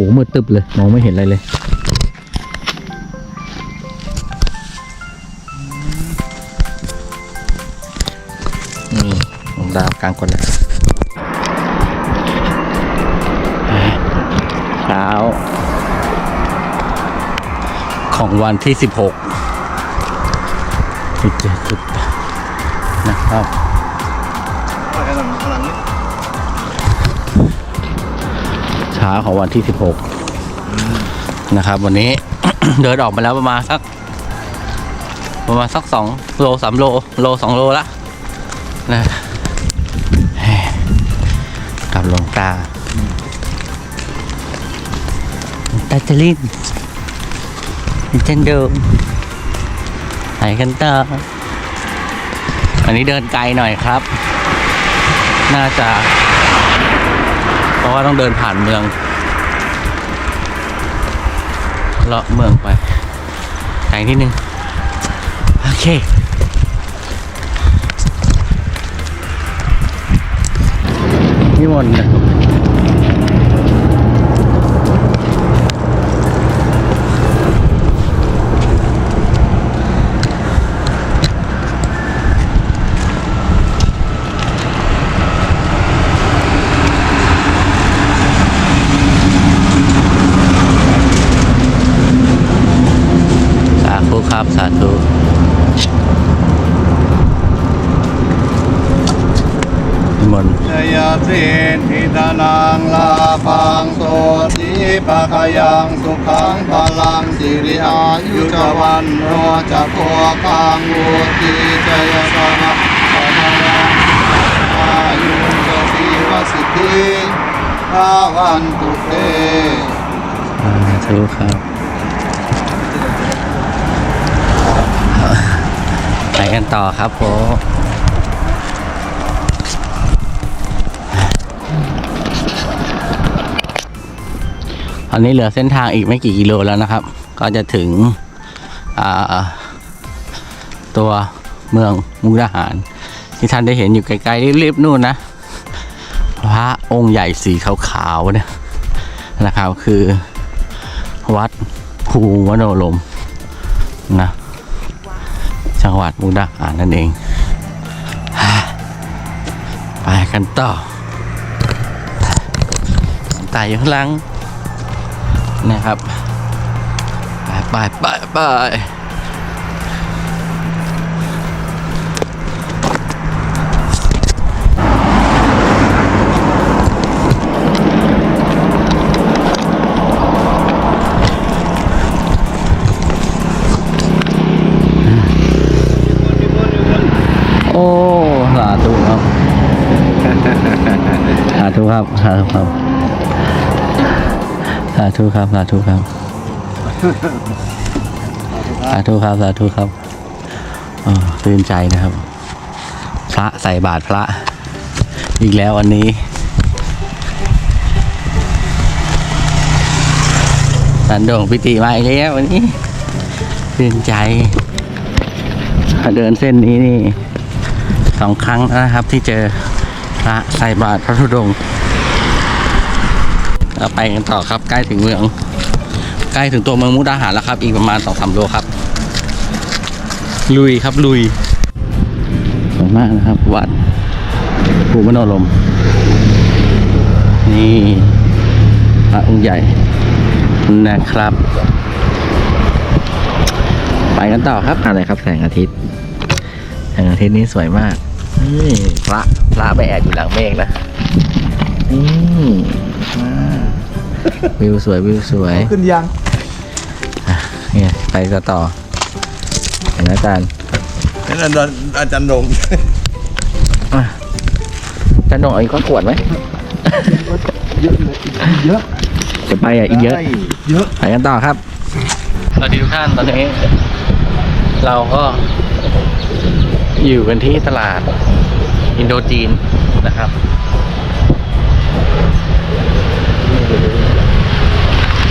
อ้มืดตึบเลย มองไม่เห็นอะไรเลย นี่ผมดาวกลางคนเลยเช้า ของวันที่ 16ที่เจ็ดสิบนะครับ ช้าของวันที่ 16 นะครับ วันนี้ เดินออกมาแล้วประมาณสัก ประมาณสักสองโลสามโลโลสองโลละนะเฮ้กับหลวงตาตาจลินเช่นเดิมไหกันต่ออันนี้เดินไกลหน่อยครับ น่าจะ เพราะว่าต้องเดินผ่านเมืองเลาะเมืองไปไกลนิดนึง โอเค นี่มนต์นะส สาธุนิมนต์จยเสนทิตานังลาพังโสติปะขยังสุขังพลังสิริอายุจวันโนจะโคกังวุติจยสนะปะขยังอายุจสีวสิทธิภาวันตุเตสาธุครับ ไปกันต่อครับผมตอนนี้เหลือเส้นทางอีกไม่กี่กิโลแล้วนะครับ ก็จะถึงตัวเมืองมุกดาหาร ที่ท่านได้เห็นอยู่ไกลๆรีบๆนู่นนะพระองค์ใหญ่สีขาวๆเนี่ยนะครับคือวัดภูวโนลมนะ จังหวัดมุกดาหารนั่นเอง ไปกันต่อตายอยู่ข้างหลังนะครับ ไปไปไปไป ครับสาธุครับสาธุครับสาธุครับสาธุครับสาธุครับเออตื่นใจนะครับ พระใส่บาตรพระ อีกแล้ววันนี้สันโด่งพิติมาอีกแล้ววันนี้ตื่นใจ เดินเส้นนี้นี่สองครั้งแล้วนะครับที่เจอพระใส่บาตรพระธุดงค์ เราไปกันต่อครับใกล้ถึงเมือง ใกล้ถึงตัวเมืองมุกดาหารแล้วครับ อีกประมาณสองสามโลครับ ลุยครับลุยสวยมากนะครับ วัดภูมิโนลม นี่พระองค์ใหญ่นะครับ ไปกันต่อครับอะไรครับแสงอาทิตย์แสงอาทิตย์นี้สวยมากนี่พระพระไปแอบอยู่หลังเมฆนะ นี่มา วิวสวยวิวสวย ขึ้นยังเนี่ยไปกันต่อเห็นไหมอาจารย์นั่นอาจารย์ดงอะอาจารย์ดงเอาอีกก้อนขวดไหมเยอะเลยเยอะจะไปอะอีกเยอะเยอะไปกันต่อครับสวัสดีทุกท่านตอนนี้ เราก็อยู่กันที่ตลาดอินโดจีนนะครับ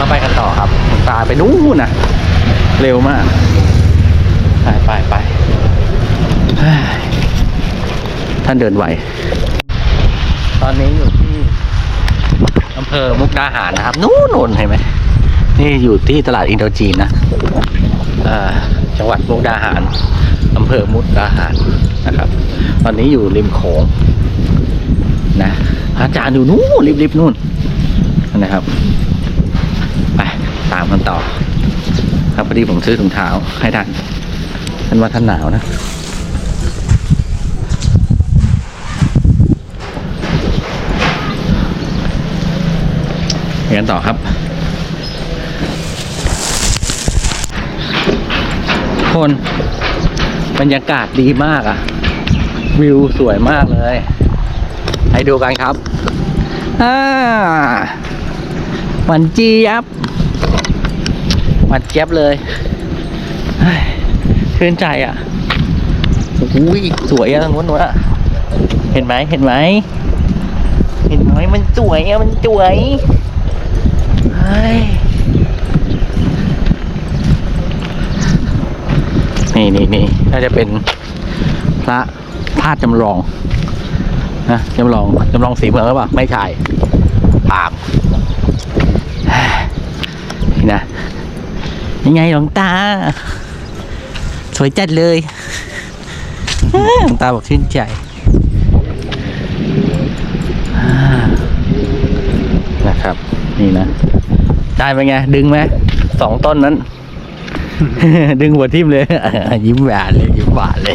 ต้องไปกันต่อครับตาไปนู่นนะเร็วมาก ไปไปไปท่านเดินไหว ตอนนี้อยู่ที่อำเภอมุกดาหารนะครับ นู่นนู่นเห็นไหมนี่อยู่ที่ตลาดอินโดจีนนะอ่อจังหวัดมุกดาหารอำเภอมุกดาหารนะครับ ตอนนี้อยู่ริมโขงนะพระอาจารย์อยู่นู่นริบๆนู่นนะครับามกันต่อ ครับพอดีผมซื้อถุงเท้าให้ท่านท่านว่าท่านหนาวนะไปกันต่อครับคนบรรยากาศดีมากอะวิวสวยมากเลย ให้ดูกันครับอ่าหวันเจี๊ยบ หวันเจี๊ยบเลยเฮ้ยชื่นใจอะโอ้ยสวยอะทางนู้นนู้นอะเห็นไหมเห็นไหมเห็นไหมมันสวยอะมันสวยเฮ้ยนี่นี่นี่น่าจะเป็นพระธาตุจำลองนะจำลองจำลองสีเมืองหรือเปล่าไม่ใช่ปาล์มนี่นะ ยังไงหลวงตา สวยจัดเลยหลวงตาบอกชื่นใจอ่านะครับ นี่นะ ได้ไหมไง ดึงไหมสองต้นนั้น ดึงหัวทิ่มเลย ยิ้มหวานเลย ยิ้มหวานเลย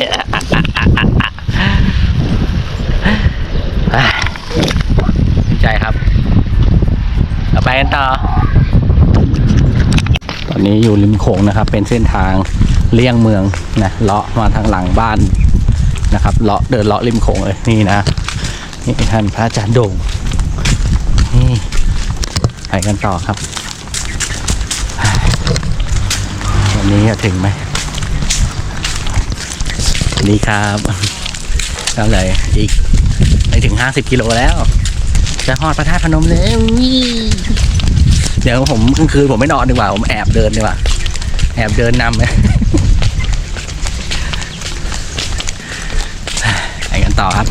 ดีใจครับเราไปกันต่อต อนนี้อยู่ริมโขงนะครับ เป็นเส้นทางเลี่ยงเมืองนะเลาะมาทางหลังบ้านนะครับเลาะเดินเลาะริมโขงเลยนี่นะนี่ท่านพระอาจารย์โด่งนี่ไปกันต่อครับวันนี้จะถึงไหมดีครับก็เลยอีกไม่ถึงห้าสิบกิโลแล้ว จะฮอดพระธาตุพนมแล้วนี่ เดี๋ยวผมกลางคืนผมไม่นอนดีกว่า ผมแอบเดินดีกว่า แอบเดินนำไปกันต่อครับ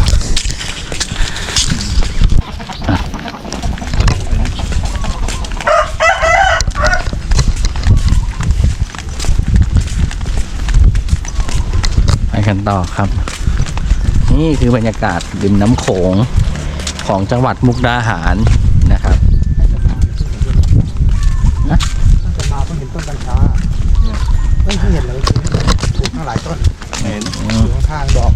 ไปกันต่อครับ นี่คือบรรยากาศริมน้ำโขงของจังหวัดมุกดาหารนะครับ จะมาเพิ่งเห็นต้นกัญชาเพิ่งเห็นเลยปลูกทั้งหลายต้นเห็นอยู่ข้างๆดอก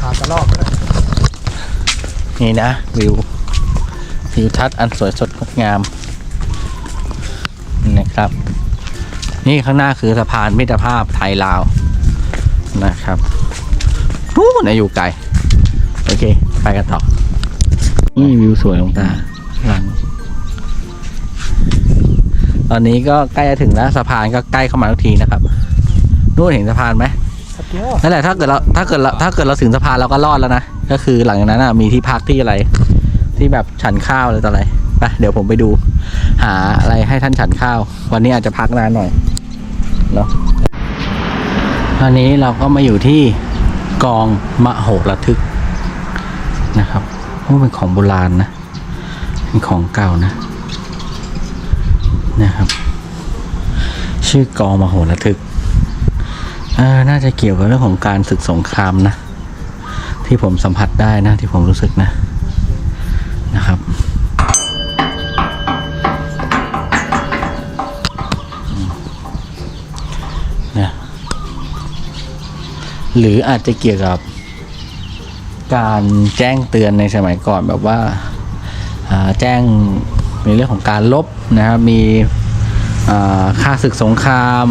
หากระรอกก็ได้นี่นะ วิวทิวทัศน์อันสวยสดงดงามนะครับ นี่ข้างหน้าคือสะพานมิตรภาพไทยลาวนะครับนู้นนะอยู่ไกล โอเค ไปกันต่อนี่วิวสวยของตา ตอนนี้ก็ใกล้จะถึงแล้วสะพานก็ใกล้เข้ามาทุกทีนะครับนู่นเห็นสะพานไหมสเกียวนั่นแหละถ้าเกิดเราถ้าเกิดเราถ้าเกิดเราถึงสะพานเราก็รอดแล้วนะก็คือหลังจากนั้นอะมีที่พักที่อะไร ที่แบบฉันข้าวอะไรต่ออะไรไปเดี๋ยวผมไปดู หาอะไรให้ท่านฉันข้าว วันนี้อาจจะพักนานหน่อยเนาะตอนนี้เราก็มาอยู่ที่กองมโหระทึกนะครับโอ้เป็นของโบราณนะเป็นของเก่านะ นะครับ ชื่อกองมโหระทึกน่าจะเกี่ยวกับเรื่องของการศึกสงครามนะ ที่ผมสัมผัสได้นะที่ผมรู้สึกนะนะครับนี่ยหรืออาจจะเกี่ยวกับการแจ้งเตือนในสมัยก่อนแบบว่าอ่าแจ้ง ในเรื่องของการลบนะครับมีค่าศึกสงคราม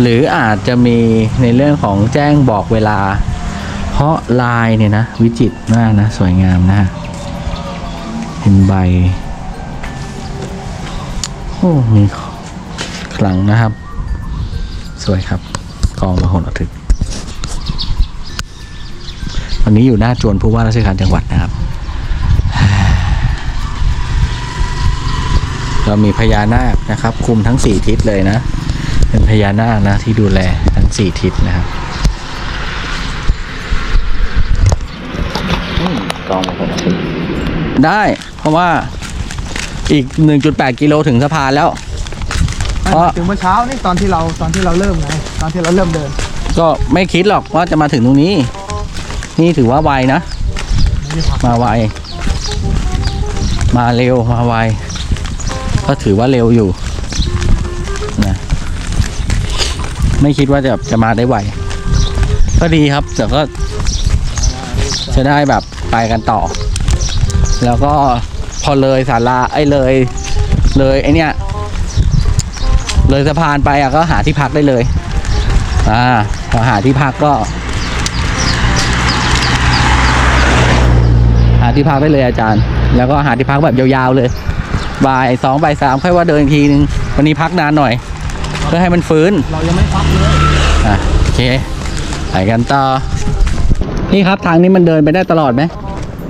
หรืออาจจะมีในเรื่องของแจ้งบอกเวลา เพราะลายเนี่ยนะวิจิตรมากนะสวยงามนะเป็นใบโอ้มีคลังนะครับ สวยครับกองมโหระทึกวันนี้อยู่หน้าจวนผู้ว่าราชการจังหวัดนะครับ เรามีพญานาคนะครับ คุมทั้งสี่ทิศเลยนะ เป็นพญานาคนะที่ดูแลทั้งสี่ทิศนะครับอืมกองมาคนละทิศได้เพราะว่าอีก 1.8 กิโลถึงสะพานแล้ว เพราะถึงเมื่อเช้านี่ตอนที่เราตอนที่เราเริ่มไงตอนที่เราเริ่มเดิน ก็ไม่คิดหรอกว่าจะมาถึงตรงนี้ นี่ถือว่าไวนะไม่ได้พักมาไว มาเร็วมาไว ก็ถือว่าเร็วอยู่นะไม่คิดว่าจะจะมาได้ไวก็ดีครับแต่ก็จะได้แบบไปกันต่อ แล้วก็พอเลยศาลาไอ้เลย เลยไอเนี้ยเลยสะพานไปอะก็หาที่พักได้เลย อ่าพอหาที่พักก็ หาที่พักได้เลยอาจารย์ แล้วก็หาที่พักแบบยาวๆเลย บ่ายสองบ่ายสามค่อยว่าเดินอีกทีนึง วันนี้พักนานหน่อย เพื่อให้มันฟื้น เรายังไม่พักเลย อะโอเคไปกันต่อ นี่ครับทางนี้มันเดินไปได้ตลอดไหม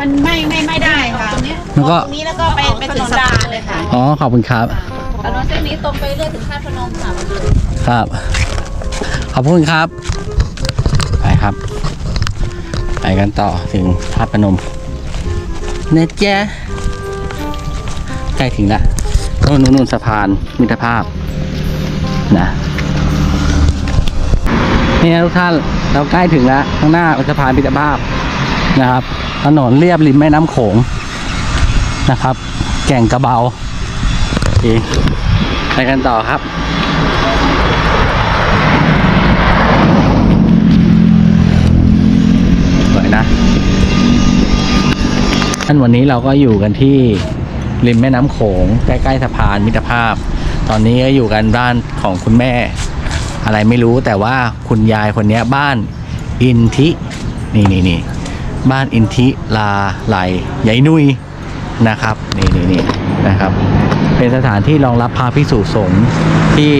มันไม่ไม่ไม่ได้ค่ะตรงนี้แล้วก็ ตรงนี้แล้วก็ไปไปถึงสะพานเลยค่ะอ๋อขอบคุณครับ ถนนเส้นนี้ตรงไปเรื่อยถึงคาดพนมค่ะครับ ขอบคุณครับ ไปครับ ไปกันต่อถึงธาตุพนมเนยจ๊ะ ใกล้ถึงละโน่นนู่นนู่นสะพานมิตรภาพนะนี่นะทุกท่านเราใกล้ถึงแล้วข้างหน้าสะพานมิตรภาพนะครับถนนเรียบริมแม่น้ำโขงนะครับ แก่งกระเบาโอเคไปกันต่อครับสวยนะท่านวันนี้เราก็อยู่กันที่ ริมแม่น้ำโขงใกล้ๆสะพานมิตรภาพ ตอนนี้ก็อยู่กันบ้านของคุณแม่ อะไรไม่รู้แต่ว่าคุณยายคนนี้บ้านอินทินี่นี่นี่บ้านอินทิลาไหลยายนุยนะครับนี่นี่นี่นะครับ เป็นสถานที่รองรับพระพิสุสงฆ์ที่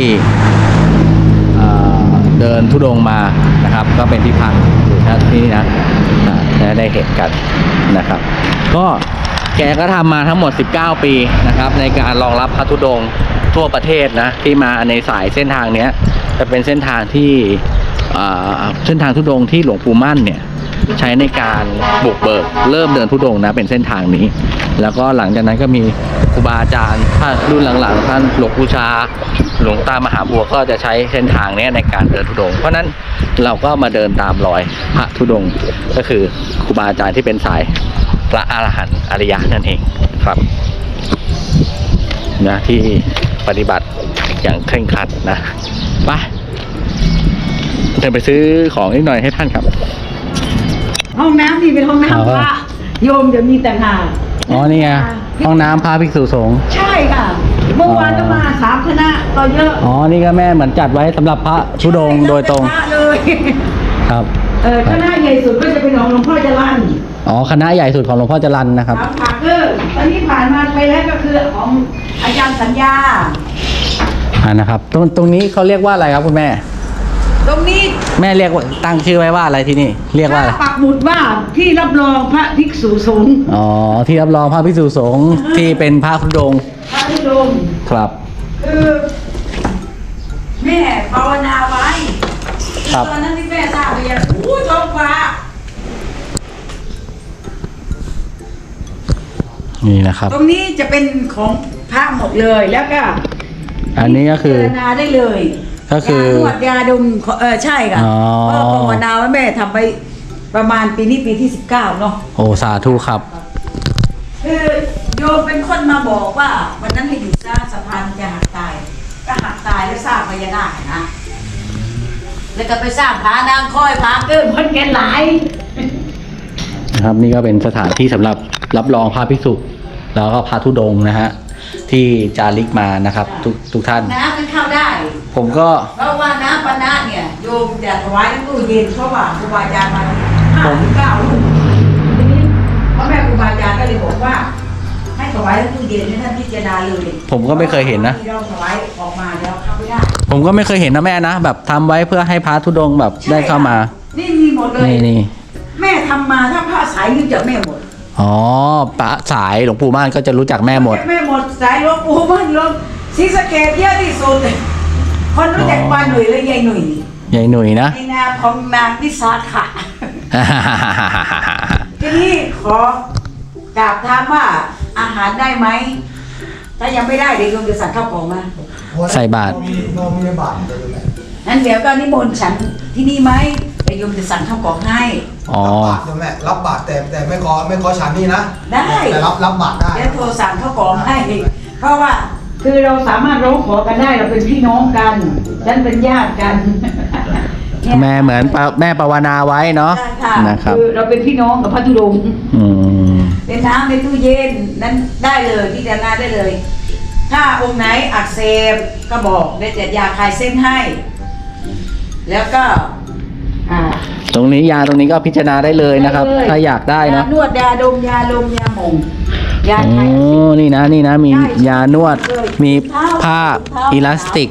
เดินทุดงมานะครับ ก็เป็นที่พักอยู่ที่นี่นะจะได้เห็นกันนะครับ ก็ แกก็ทำมาทั้งหมด 19 ปีนะครับ ในการรองรับพระธุดงทั่วประเทศนะที่มาในสายเส้นทางเนี้ยจะเป็นเส้นทางที่เส้นทางธุดงที่หลวงปู่มั่นเนี่ยใช้ในการบุกเบิกเริ่มเดินทุดงนะเป็นเส้นทางนี้ แล้วก็หลังจากนั้นก็มีครูบาอาจารย์ท่านรุ่นหลังๆ ท่านหลวงปู่ชา หลวงตามหาบัวก็จะใช้เส้นทางนี้ในการเดินทุดง เพราะนั้นเราก็มาเดินตามรอยพระธุดงก็คือครูบาอาจารย์ที่เป็นสาย พระอรหันต์อริยะนั่นเองครับนะที่ปฏิบัติอย่างเคร่งครัดนะไปเดินไปซื้อของนิดหน่อยให้ท่านครับ ห้องน้ำนี่เป็นห้องเอาน้ำก็พระโยมจะมีแต่างหากอ๋อนี่ไงห้องน้ำพระภิกษุสงฆ์ใช่ค่ะเมื่อวานก็มาสามคณะก็เยอะอ๋อนี่ก็แม่เหมือนจัดไว้สำหรับพระธุดงค์โดยตรงคณะเลยครับ เออคณะใหญ่สุดก็จะเป็นของหลวงพ่อจรันอ๋อคณะใหญ่สุดของหลวงพ่อจรันนะครับสามผักเออตอนนี้ผ่านมาไปแล้วก็คือของอาจารย์สัญญาอ่านะครับ ตรงตรงนี้เขาเรียกว่าอะไรครับคุณแม่ ตรงนี้แม่เรียกว่าตั้งชื่อไว้ว่าอะไรที่นี่ เรียกว่าอะไรปักหมุดว่าที่รับรองพระภิกษุสงฆ์อ๋อที่รับรองพระภิกษุสงฆ์ที่เป็นพระธุดงค์พระธุดงค์ครับคือแม่ภาวนาไว้ครับตอนนั้นที่แม่ทราบไปยัง อู้ท้องฟ้านี่นะครับ ตรงนี้จะเป็นของพระหมดเลยแล้วก็อันนี้ก็คือ พิจารณาได้เลยก็คือยานวดยาดมขอเออใช่ค่ะอ๋อ ก็ภาวนาว่าแม่ทำไปประมาณปีนี้ปีที่สิบเก้าเนาะ โอ้สาธุครับ คือโยมเป็นคนมาบอกว่าวันนั้นให้อยู่สร้างสะพานจะหักตายก็หักตายแล้วสร้างพญานาคนะ แล้วก็ไปสร้างผานางคอยผาเกินคนแก่หลายนะครับนี่ก็เป็นสถานที่สำหรับรับรองพระภิกษุแล้วก็พระธุดงค์นะฮะที่จาริกมานะครับ ทุกทุกท่าน น้ำมันเข้าได้ ผมก็เพราะว่าน้ำปานะเนี่ยโยมจะถวายตู้เย็นเพราะว่าครูบาอาจารย์มาห้าสิบเก้าลูกทีนี้พ่อแม่ครูบาอาจารย์ก็เลยบอกว่า ให้ถวายตู้เย็นให้ท่านพิจารณาเลยผมก็ไม่เคยเห็นนะ ที่เราถวายออกมาแล้วเข้าไม่ได้ ผมก็ไม่เคยเห็นนะแม่นะแบบทำไว้เพื่อให้พระธุดงค์แบบได้เข้ามา นี่มีหมดเลย นี่นี่แม่ทำมาถ้าผ้าสายรู้จักแม่หมด อ๋อพระสายหลวงปู่ม่านก็จะรู้จักแม่หมด แม่หมดสายหลวงปู่มันหลวงศรีสะเกดเยอะที่สุดคนรู้จักปาหนุ่ยและยายหนุ่ยยายหนุ่ยนะ ในนามของนางวิสาขะ ทีนี้ขอกราบถามว่าอาหารได้ไหม ถ้ายังไม่ได้เดี๋ยวโยมจะสั่งข้าวกล่องมา ใส่บาตรมีโนมีบาทเลยแหละงั้นเดี๋ยวก็นิมนต์ฉันที่นี่ไหมเดี๋ยวโยมจะสั่งข้าวกล่องให้ อ๋อ รับบาทใช่ไหมรับบาทแต่แต่ไม่ขอไม่ขอฉันนี่นะได้ แต่รับรับบาทได้ เดี๋ยวโทรสั่งข้าวกล่องให้ เพราะว่าคือเราสามารถร้องขอกันได้เราเป็นพี่น้องกันฉันเป็นญาติกันเนี่ยแม่เหมือนปะแม่ปวนาไว้เนาะใช่ค่ะ นะครับ คือเราเป็นพี่น้องกับพระธุดงค์อืม เป็นน้ำในตู้เย็นนั้นได้เลยพิจารณาได้เลย ถ้าองค์ไหนอักเสบก็บอกได้จัดยาคลายเส้นให้ แล้วก็อ่าตรงนี้ยาตรงนี้ก็พิจารณาได้เลยนะครับได้เลยถ้าอยากได้ยานะนวดยาดมยาลมยาหมองยาโอ้คลายนี่นะนี่นะมีได้ยานวดเลยมีเท้าผ้าเท้า อิลาสติก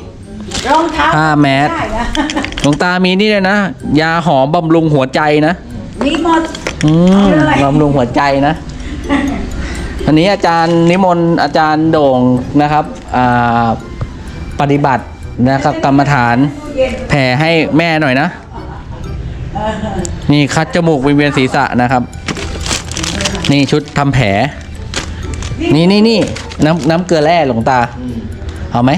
รองเท้าผ้าแมส ได้นะ หลวงตามีนี่เลยนะ ยาหอมบำรุงหัวใจนะมีหมด อืมเอาเลย บำรุงหัวใจนะ อันนี้อาจารย์นิมนต์อาจารย์โด่งนะครับอ่าปฏิบัตินะครับกรรมฐานตู้เย็นแผ่ให้แม่หน่อยนะเออนี่คัดจมูกวิงเวียนศีรษะนะครับ นี่ชุดทำแผล นี่นี่นี่น้ำน้ำเกลือแร่หลวงตา เอาไหม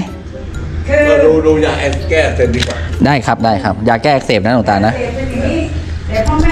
คือมาดูดูยาแอนแก้เสร็จดีกว่าได้ครับได้ครับยาแก้อักเสบนะหลวงตานะเสพเป็นอย่างนี้แต่พ่อแม่